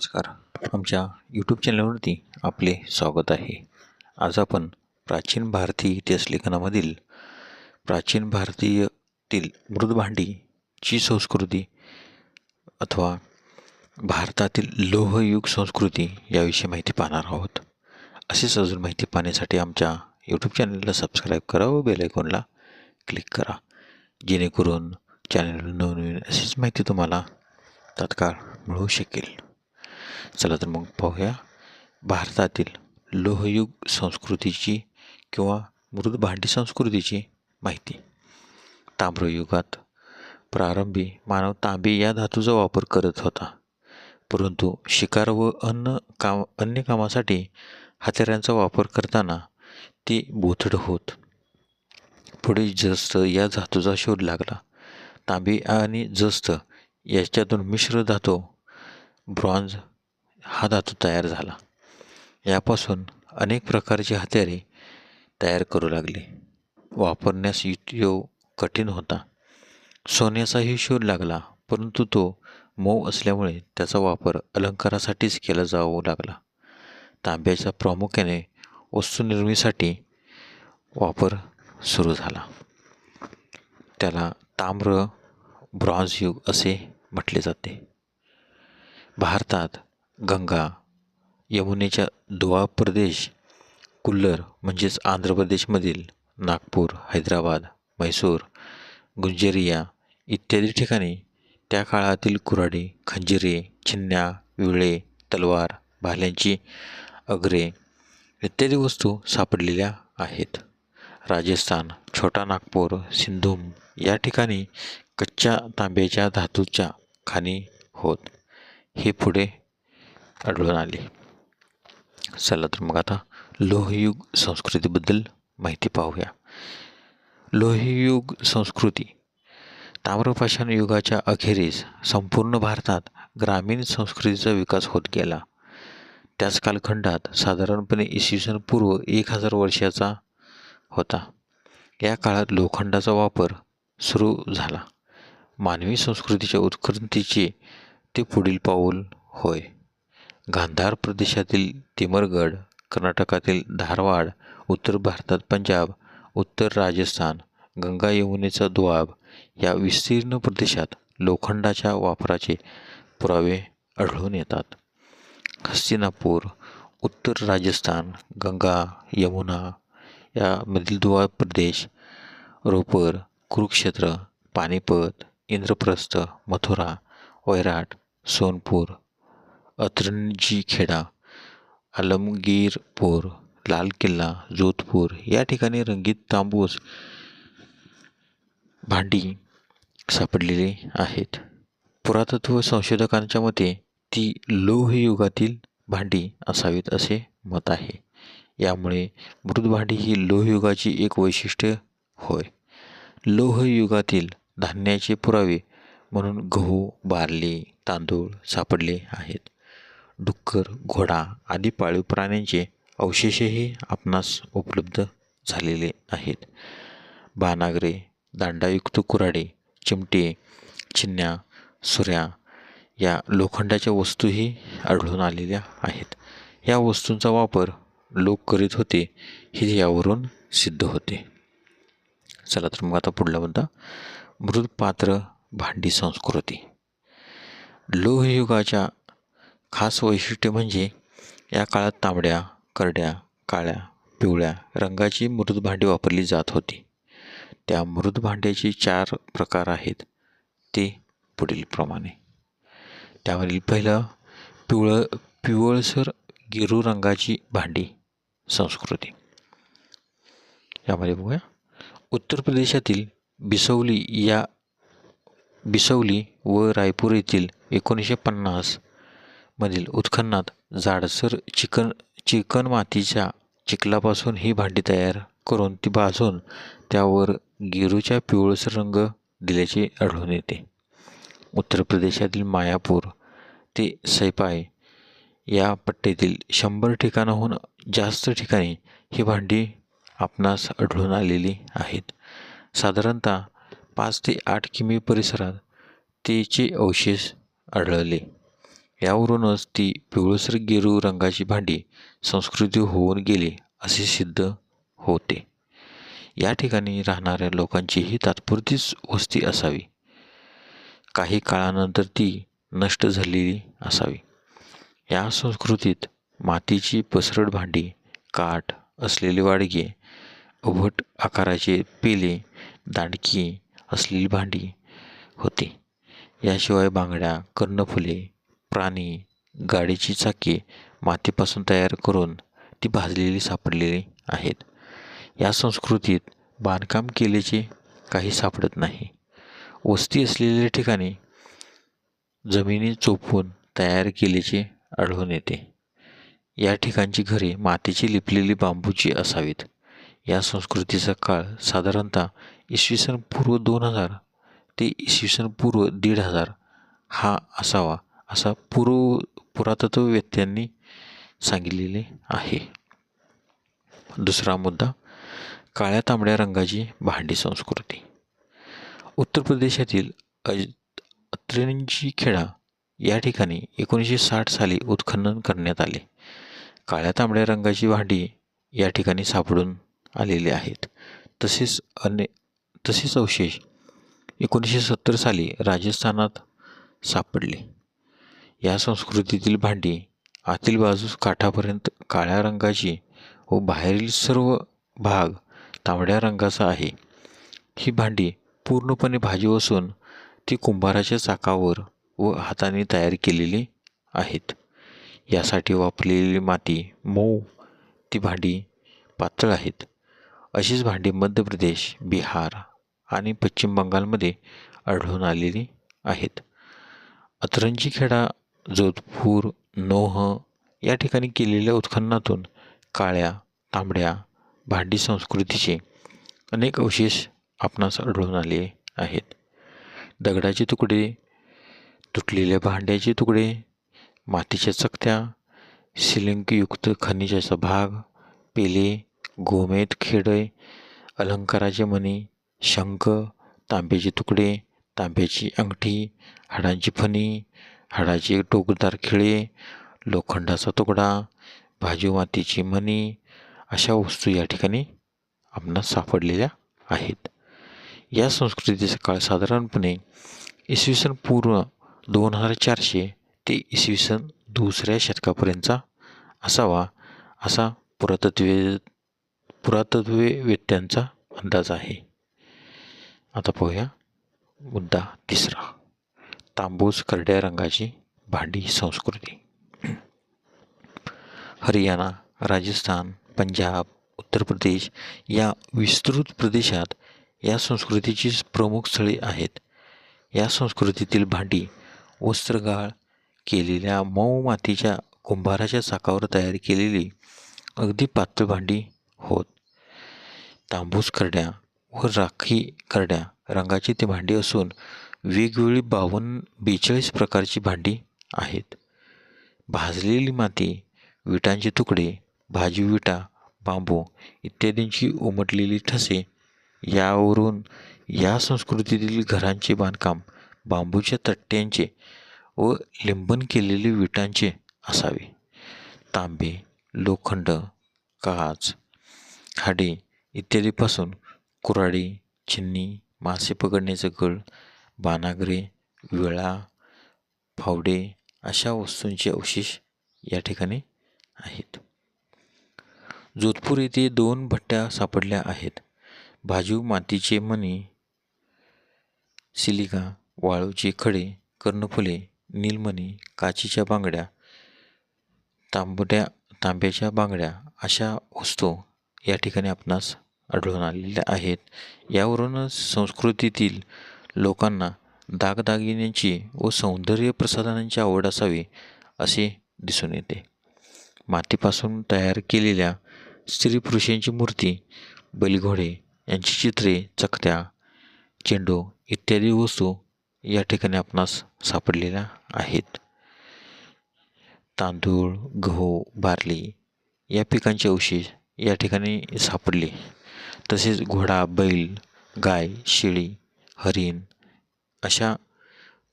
नमस्कार. आमच्या यूट्यूब चॅनलवरती आपले स्वागत आहे. आज आपण प्राचीन भारतीय इतिहास लेखनामधील प्राचीन भारतीयतील मृदभांडीची संस्कृती अथवा भारतातील लोहयुग संस्कृती याविषयी माहिती पाहणार आहोत. अशीच अजून माहिती पाहण्यासाठी आमच्या यूट्यूब चॅनलला सबस्क्राईब करा व बेलायकॉनला क्लिक करा. जेणेकरून चॅनल नवनवीन अशीच माहिती तुम्हाला तात्काळ मिळू शकेल. चला तर मग पाहूया. भारतातील लोहयुग संस्कृतीची किंवा मृद भांडी संस्कृतीची माहिती. ताम्रयुगात प्रारंभी मानव तांबे या धातूचा वापर करत होता. परंतु शिकार व अन्न काम अन्य कामासाठी हत्यारांचा वापर करताना ते बोथड होत. पुढे जस्त या धातूचा शोध लागला. तांबे आणि जस्त याच्यातून मिश्र धातू ब्रॉन्झ हा धातू तयार झाला. यापासून अनेक प्रकारची हत्यारे तयार करू लागली. वापरण्यास यो कठीण होता. सोन्याचाही शोध लागला परंतु तो मऊ असल्यामुळे त्याचा वापर अलंकारासाठीच केला जाऊ लागला. तांब्याचा प्रामुख्याने वस्तुनिर्मितीसाठी वापर सुरू झाला. त्याला ताम्र ब्रॉन्झ युग असे म्हटले जाते. भारतात गंगा यमुनेच्या दुआ प्रदेश कुल्लर म्हणजेच आंध्र प्रदेशमधील नागपूर हैदराबाद म्हैसूर गुंजेरिया इत्यादी ठिकाणी त्या काळातील कुऱ्हाडी खंजिरे छिन्न्या विळे तलवार भाल्यांची अग्रे इत्यादी वस्तू सापडलेल्या आहेत. राजस्थान छोटा नागपूर सिंधूम या ठिकाणी कच्च्या तांब्याच्या धातूच्या खाणी होत. हे पुढे आढळून आली. चला तर मग आता लोहयुग संस्कृतीबद्दल माहिती पाहूया. लोहयुग संस्कृती. ताम्रपाषाण युगाच्या अखेरीस संपूर्ण भारतात ग्रामीण संस्कृतीचा विकास होत गेला. त्याच कालखंडात साधारणपणे इसवी सन पूर्व एक हजार वर्षाचा होता. या काळात लोखंडाचा वापर सुरू झाला. मानवी संस्कृतीच्या उत्क्रांतीचे ते पुढील पाऊल होय. गांधार प्रदेशातील तिमरगड कर्नाटकातील धारवाड उत्तर भारतात पंजाब उत्तर राजस्थान गंगा यमुनेचा दुआब या विस्तीर्ण प्रदेशात लोखंडाच्या वापराचे पुरावे आढळून येतात. हस्तिनापूर उत्तर राजस्थान गंगा यमुना यामधील दुआ प्रदेश रोपर कुरुक्षेत्र पानिपत इंद्रप्रस्थ मथुरा वैराट सोनपूर अत्रंजी खेडा आलमगीरपूर लाल किल्ला जोधपूर या ठिकाणी रंगीत तांबूस भांडी सापडलेले आहेत. पुरातत्व संशोधकांच्या मते ती लोहयुगातील भांडी असावीत असे मत आहे. यामुळे मृदभांडी ही लोहयुगाची एक वैशिष्ट्य होय. लोहयुगातील धान्याचे पुरावे म्हणून गहू बार्ली तांदूळ सापडले आहेत. डुक्कर घोडा आदी पाळीव प्राण्यांचे अवशेषही आपणास उपलब्ध झालेले आहेत. बानागरे दांडायुक्त कुऱ्हाडे चिमटे चिन्या सुऱ्या या लोखंडाच्या वस्तूही आढळून आलेल्या आहेत. या वस्तूंचा वापर लोक करीत होते हे यावरून सिद्ध होते. चला तर मग आता पुढला मुद्दा. मृदपात्र भांडी संस्कृती. लोहयुगाच्या खास वैशिष्ट्य म्हणजे या काळात तांबड्या करड्या काळ्या पिवळ्या रंगाची मृद भांडी वापरली जात होती. त्या मृद भांड्याचे चार प्रकार आहेत. ते पुढीलप्रमाणे. त्यामधील पहिलं पिवळं पिवळसर गिरू रंगाची भांडी संस्कृती. यामध्ये बघूया. उत्तर प्रदेशातील बिसवली या बिसवली व रायपूर येथील एकोणीसशे पन्नास मधील उत्खननात जाडसर चिकन चिकन मातीच्या चिखलापासून ही भांडी तयार करून ती भाजून त्यावर गिरूच्या पिवळसर रंग दिल्याचे आढळून येते. उत्तर प्रदेशातील मायापूर ते सैपाय या पट्ट्यातील शंभर ठिकाणाहून जास्त ठिकाणी ही भांडी आपणास आढळून आलेली आहेत. साधारणतः पाच ते आठ किमी परिसरात तिचे अवशेष आढळले. यावरूनच ती पिवळसर गेरू रंगाची भांडी संस्कृती होऊन गेली असे सिद्ध होते. या ठिकाणी राहणाऱ्या लोकांची ही तात्पुरतीच वस्ती असावी. काही काळानंतर ती नष्ट झालेली असावी. या संस्कृतीत मातीची पसरट भांडी काठ असलेले वाडगे उभट आकाराचे पेले दांडकी असलेली भांडी होती. याशिवाय बांगड्या कर्णफुले प्राणी गाडीची चाके मातीपासून तयार करून ती भाजलेली सापडलेली आहेत. या संस्कृतीत बांधकाम केल्याचे काही सापडत नाही. वस्ती असलेल्या ठिकाणी जमिनी चोपून तयार केल्याचे आढळून येते. या ठिकाणची घरे मातीची लिपलेली बांबूची असावीत. या संस्कृतीचा काळ साधारणतः इसवी सन पूर्व दोन हजार ते इसवी सन पूर्व दीड हजार हा असावा. असा पूर्व पुरातत्ववेत्यांनी सांगितलेले आहे. दुसरा मुद्दा काळ्या तांबड्या रंगाची भांडी संस्कृती. उत्तर प्रदेशातील अज अत्रेंची खेडा या ठिकाणी एकोणीसशे साठ साली उत्खनन करण्यात आले. काळ्या तांबड्या रंगाची भांडी या ठिकाणी सापडून आलेली आहेत. तसेच अने तसेच अवशेष एकोणीसशे सत्तर साली राजस्थानात सापडले. या संस्कृतीतील भांडी आतील बाजूस काठापर्यंत काळ्या रंगाची व बाहेरील सर्व भाग तांबड्या रंगाचा आहे. ही भांडी पूर्णपणे भाजी असून ती कुंभाराच्या चाकावर व हाताने तयार केलेली आहेत. यासाठी वापरलेली माती मऊ ती भांडी पातळ आहेत. अशीच भांडी मध्य प्रदेश बिहार आणि पश्चिम बंगालमध्ये आढळून आलेली आहेत. अतरंजी खेडा जोधपूर नोह या ठिकाणी केलेल्या उत्खननातून काळ्या तांबड्या भांडी संस्कृतीचे अनेक अवशेष आपणास आढळून आले आहेत. दगडाचे तुकडे तुटलेल्या भांड्याचे तुकडे मातीच्या चकत्या शिलिंकयुक्त खनिजाचा भाग पेले गोमेत खेडे अलंकाराचे मणी शंख तांब्याचे तुकडे तांब्याची अंगठी हाडांची फणी हाडाचे टोकदार खिळे लोखंडाचा तुकडा भाजी मातीची मणी अशा वस्तू या ठिकाणी आपणास सापडलेल्या आहेत. या संस्कृतीचा काळ साधारणपणे इसवी सन पूर्व दोन हजार चारशे ते इसवी सन दुसऱ्या शतकापर्यंतचा असावा असा पुरातत्वे पुरातत्ववेत्यांचा अंदाज आहे. आता पाहूया मुद्दा तिसरा. तांबूस करड्या रंगाची भांडी संस्कृती. हरियाणा राजस्थान पंजाब उत्तर प्रदेश या विस्तृत प्रदेशात या संस्कृतीची प्रमुख स्थळे आहेत. या संस्कृतीतील भांडी वस्त्रगाळ केलेल्या मऊ मातीच्या कुंभाराच्या चाकावर तयार केलेली अगदी पातळ भांडी होत. तांबूस करड्या व राखी करड्या रंगाची ती भांडी असून वेगवेगळी बावन्न बेचाळीस प्रकारची भांडी आहेत. भाजलेली माती विटांचे तुकडे भाजी विटा बांबू इत्यादींची उमटलेली ठसे यावरून या संस्कृतीतील घरांचे बांधकाम बांबूच्या तट्ट्यांचे व लिंबन केलेले विटांचे असावे. तांबे लोखंड काच हाडे इत्यादीपासून कुऱ्हाडी चिन्नी मासे पकडण्याचं गळ बानागरे विळा फावडे अशा वस्तूंचे अवशेष या ठिकाणी आहेत. जोधपूर येथे दोन भट्ट्या सापडल्या आहेत. भाजू मातीचे मणी सिलिका वाळूचे खडे कर्णफुले नीलमणी काचीच्या बांगड्या तांबड्या तांब्याच्या बांगड्या अशा वस्तू या ठिकाणी आपणास आढळून आलेल्या आहेत. यावरूनच संस्कृतीतील लोकांना दागदागिन्यांची व सौंदर्य प्रसाधनांची आवड असावी असे दिसून येते. मातीपासून तयार केलेल्या स्त्री पुरुषांची मूर्ती बैलघोडे यांची चित्रे चकत्या चेंडू इत्यादी वस्तू या ठिकाणी आपणास सापडलेल्या आहेत. तांदूळ गहू बार्ली या पिकांचे अवशेष या ठिकाणी सापडले. तसेच घोडा बैल गाय शेळी हरिण अशा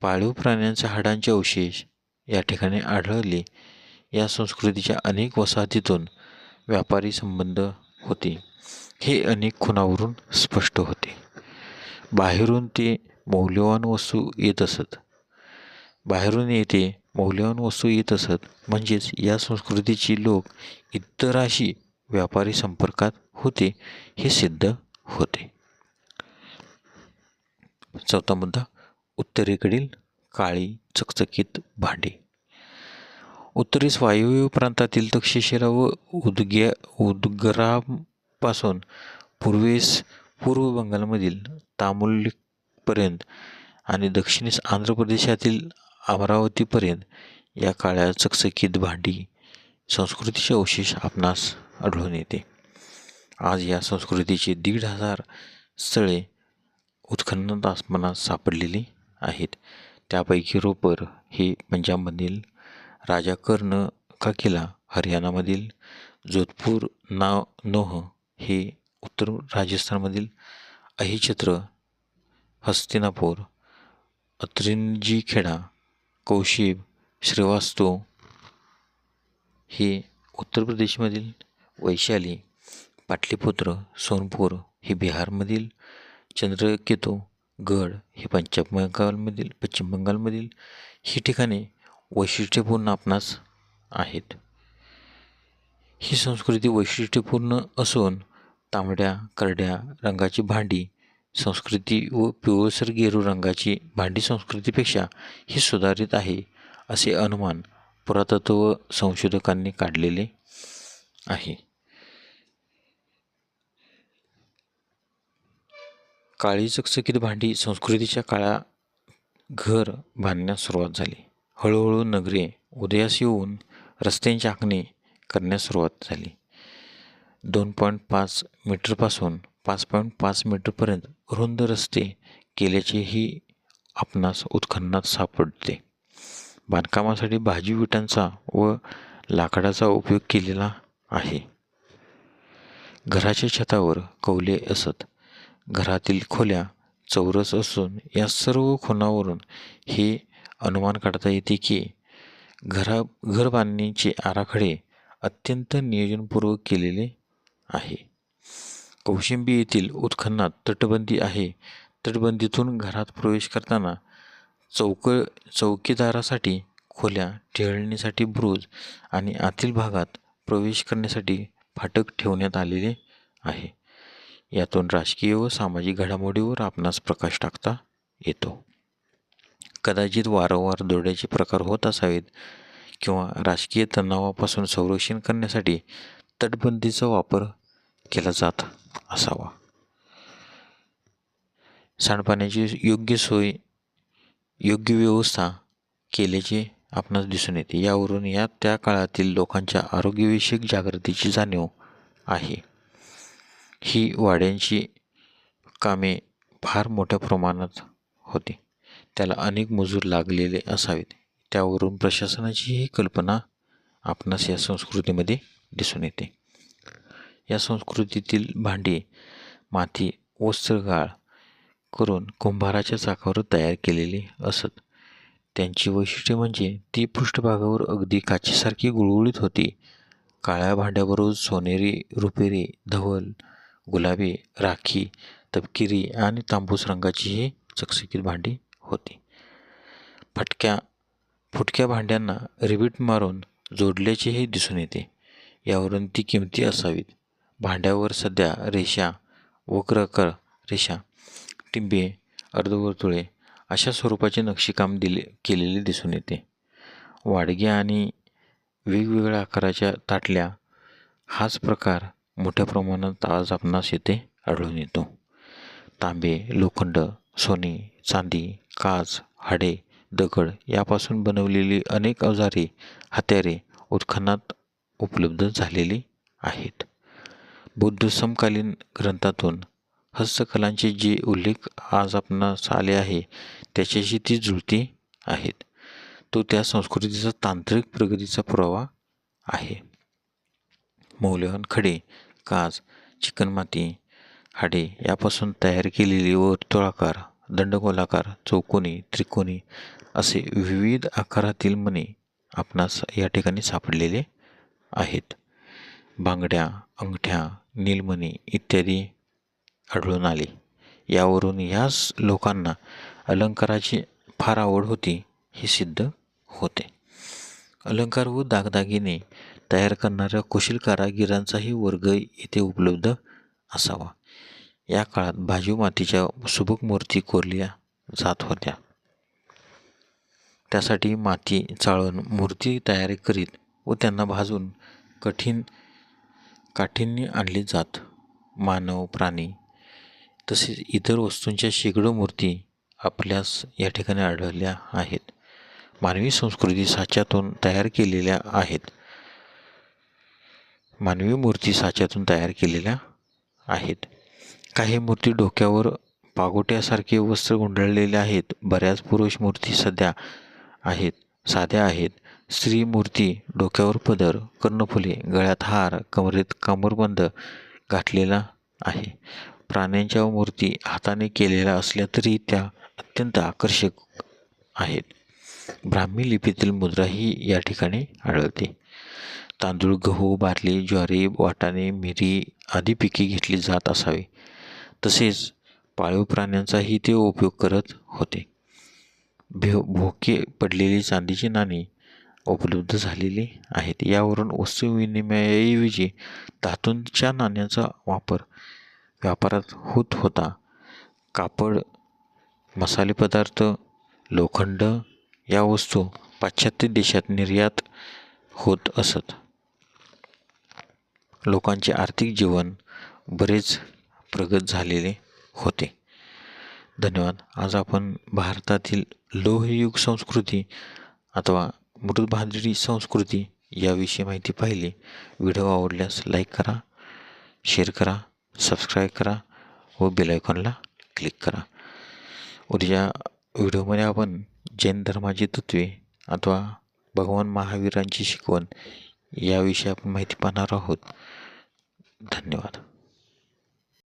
पाळीव प्राण्यांच्या हाडांचे अवशेष या ठिकाणी आढळले. या संस्कृतीच्या अनेक वसाहतीतून व्यापारी संबंध होते. हे अनेक खुणावरून स्पष्ट होते. बाहेरून ते मौल्यवान वस्तू येत असत. बाहेरून येते मौल्यवान वस्तू येत असत. म्हणजेच या संस्कृतीची लोक इतराशी व्यापारी संपर्कात होते हे सिद्ध होते. चौथा मुद्दा उत्तरेकडील काळी चकचकीत भांडी. उत्तरेस वायव्य प्रांतातील तक्षशिला व उदग्या उदगरापासून पूर्वेस पूर्व बंगालमधील तामुलीपर्यंत आणि दक्षिणेस आंध्र प्रदेशातील अमरावतीपर्यंत या काळ्या चकचकीत भांडी संस्कृतीचे अवशेष आपणास आढळून येते. आज या संस्कृतीची दीड हजार स्थळे उत्खननात आसमानात सापडलेली आहेत. त्यापैकी रोपर हे पंजाबमधील राजा कर्ण का किल्ला हरियाणामधील जोधपूर नाव नोह हे उत्तर राजस्थानमधील अहिछत्र हस्तिनापूर अत्रिंजीखेडा कौशिब श्रीवास्तव हे उत्तर प्रदेशमधील वैशाली पाटलीपुत्र सोनपूर हे बिहारमधील चंद्रकेतू गड हे पंजाब बंगालमधील पश्चिम बंगालमधील ही ठिकाणे वैशिष्ट्यपूर्ण आपणास आहेत. ही संस्कृती वैशिष्ट्यपूर्ण असून तांबड्या करड्या रंगाची भांडी संस्कृती व पिवळसर गेरू रंगाची भांडी संस्कृतीपेक्षा ही सुधारित आहे असे अनुमान पुरातत्व संशोधकांनी काढलेले आहे. काळी चकचकीत भांडी संस्कृतीच्या काळा घर बांधण्यास सुरुवात झाली. हळूहळू नगरे उदयास येऊन रस्त्यांची आखणी करण्यास सुरुवात झाली. दोन पॉईंट पाच मीटरपासून पाच पॉईंट पाच मीटरपर्यंत रुंद रस्ते केल्याचेही आपणास उत्खननात सापडते बांधकामासाठी भाजी विटांचा व लाकडाचा उपयोग केलेला आहे. घराच्या छतावर कौले असत. घरातील खोल्या चौरस असून या सर्व खुणावरून हे अनुमान काढता येते की घरा घर बांधणीचे आराखडे अत्यंत नियोजनपूर्वक केलेले आहे. कौशिंबी येथील उत्खननात तटबंदी आहे. तटबंदीतून घरात प्रवेश करताना चौक चौकीदारासाठी खोल्या टेहळणीसाठी ब्रुज आणि आतील भागात प्रवेश करण्यासाठी फाटक ठेवण्यात आलेले आहे. यातून राजकीय व सामाजिक घडामोडीवर आपणास प्रकाश टाकता येतो. कदाचित वारंवार दोड्याचे प्रकार होत असावेत किंवा राजकीय तणावापासून संरक्षण करण्यासाठी तटबंदीचा वापर केला जात असावा. सांडपाण्याची योग्य सोय योग्य व्यवस्था केल्याचे आपणास दिसून येते. यावरून या त्या काळातील लोकांच्या आरोग्यविषयक जागृतीची जाणीव आहे. ही वाड्यांची कामे फार मोठ्या प्रमाणात होती. त्याला अनेक मजूर लागलेले असावेत. त्यावरून प्रशासनाची ही कल्पना आपणास या संस्कृतीमध्ये दिसून येते. या संस्कृतीतील भांडी माती वस्त्रगाळ करून कुंभाराच्या चाकावर तयार केलेली असत. त्यांची वैशिष्ट्ये म्हणजे ती पृष्ठभागावर अगदी काचेसारखी गुळगुळीत होती. काळ्या भांड्याबरोबर सोनेरी रुपेरी धवल गुलाबी राखी तपकिरी आणि तांबूस रंगाची ही चकचकीत भांडी होती. फटक्या फुटक्या भांड्यांना रिबीट मारून जोडल्याचेही दिसून येते. यावरून ती किमती असावीत. भांड्यावर सध्या रेषा वक्रकर रेषा टिंबे अर्धवर्तुळे अशा स्वरूपाचे नक्षीकाम दिले केलेले दिसून येते. वाडग्या आणि वेगवेगळ्या आकाराच्या ताटल्या हाच प्रकार मोठ्या प्रमाणात आज आपणास येथे आढळून येतो. तांबे लोखंड सोने चांदी काच हाडे दगड यापासून बनवलेली अनेक अवजारे हत्यारे उत्खनात उपलब्ध झालेली आहेत. बौद्ध समकालीन ग्रंथातून हस्तकलांचे जे उल्लेख आज आपणास आले आहे त्याच्याशी ती जुळती आहेत. तो त्या संस्कृतीचा तांत्रिक प्रगतीचा पुरावा आहे. मौल्यवान खडे काच चिकणमाती हाडे यापासून तयार केलेली वर्तुळाकार दंडगोलाकार चौकोनी त्रिकोणी असे विविध आकारातील मणी आपणास या ठिकाणी सापडलेले आहेत. बांगड्या अंगठ्या नीलमणी इत्यादी आढळून आले. यावरून ह्याच लोकांना अलंकाराची फार आवड होती हे सिद्ध होते. अलंकार व दागदागिने तयार करणाऱ्या कुशल कारागिरांचाही वर्ग येथे उपलब्ध असावा. या काळात भाजीव मातीच्या सुबक मूर्ती कोरल्या जात होत्या. त्यासाठी माती चाळून मूर्ती तयार करीत व त्यांना भाजून कठीण काठीण्य आणली जात. मानव प्राणी तसेच इतर वस्तूंच्या शेकडो मूर्ती आपल्यास या ठिकाणी आढळल्या आहेत. मानवी संस्कृती साच्यातून तयार केलेल्या आहेत. मानवी मूर्ती साच्यातून तयार केलेल्या आहेत. काही मूर्ती डोक्यावर पागोट्यासारखे वस्त्र गुंडळलेले आहेत. बऱ्याच पुरुष मूर्ती सध्या आहेत साध्या आहेत. स्त्री मूर्ती डोक्यावर पदर कर्णफुले गळ्यात हार कमरेत कमरबंद घातलेला आहे. प्राण्यांच्या मूर्ती हाताने केलेल्या असल्या तरी त्या अत्यंत आकर्षक आहेत. ब्राह्मी लिपीतील मुद्रा ही या ठिकाणी आढळते. तांदूळ गहू बार्ली ज्वारी वाटाणे मिरी आदी पिके घेतली जात असावी. तसेच पाळीव प्राण्यांचाही ते उपयोग करत होते. भे भोके पडलेली चांदीची नाणी उपलब्ध झालेली आहेत. यावरून वस्तू विनिमयाऐवजी धातूंच्या नाण्यांचा वापर व्यापारात होत होता. कापड मसाले पदार्थ लोखंड या वस्तू पाश्चात्य देशात निर्यात होत असत. लोकांचे आर्थिक जीवन बरेच प्रगत झालेले होते. धन्यवाद. आज आपण भारतातील लोहयुग संस्कृती अथवा मृतभांजरी संस्कृती याविषयी माहिती पाहिली. व्हिडिओ आवडल्यास लाईक करा शेअर करा सबस्क्राईब करा व बेलायकॉनला क्लिक करा. उद्या व्हिडिओमध्ये आपण जैन धर्माची तत्वे अथवा भगवान महावीरांची शिकवण याविषयी आपण माहिती पाहणार आहोत. धन्यवाद.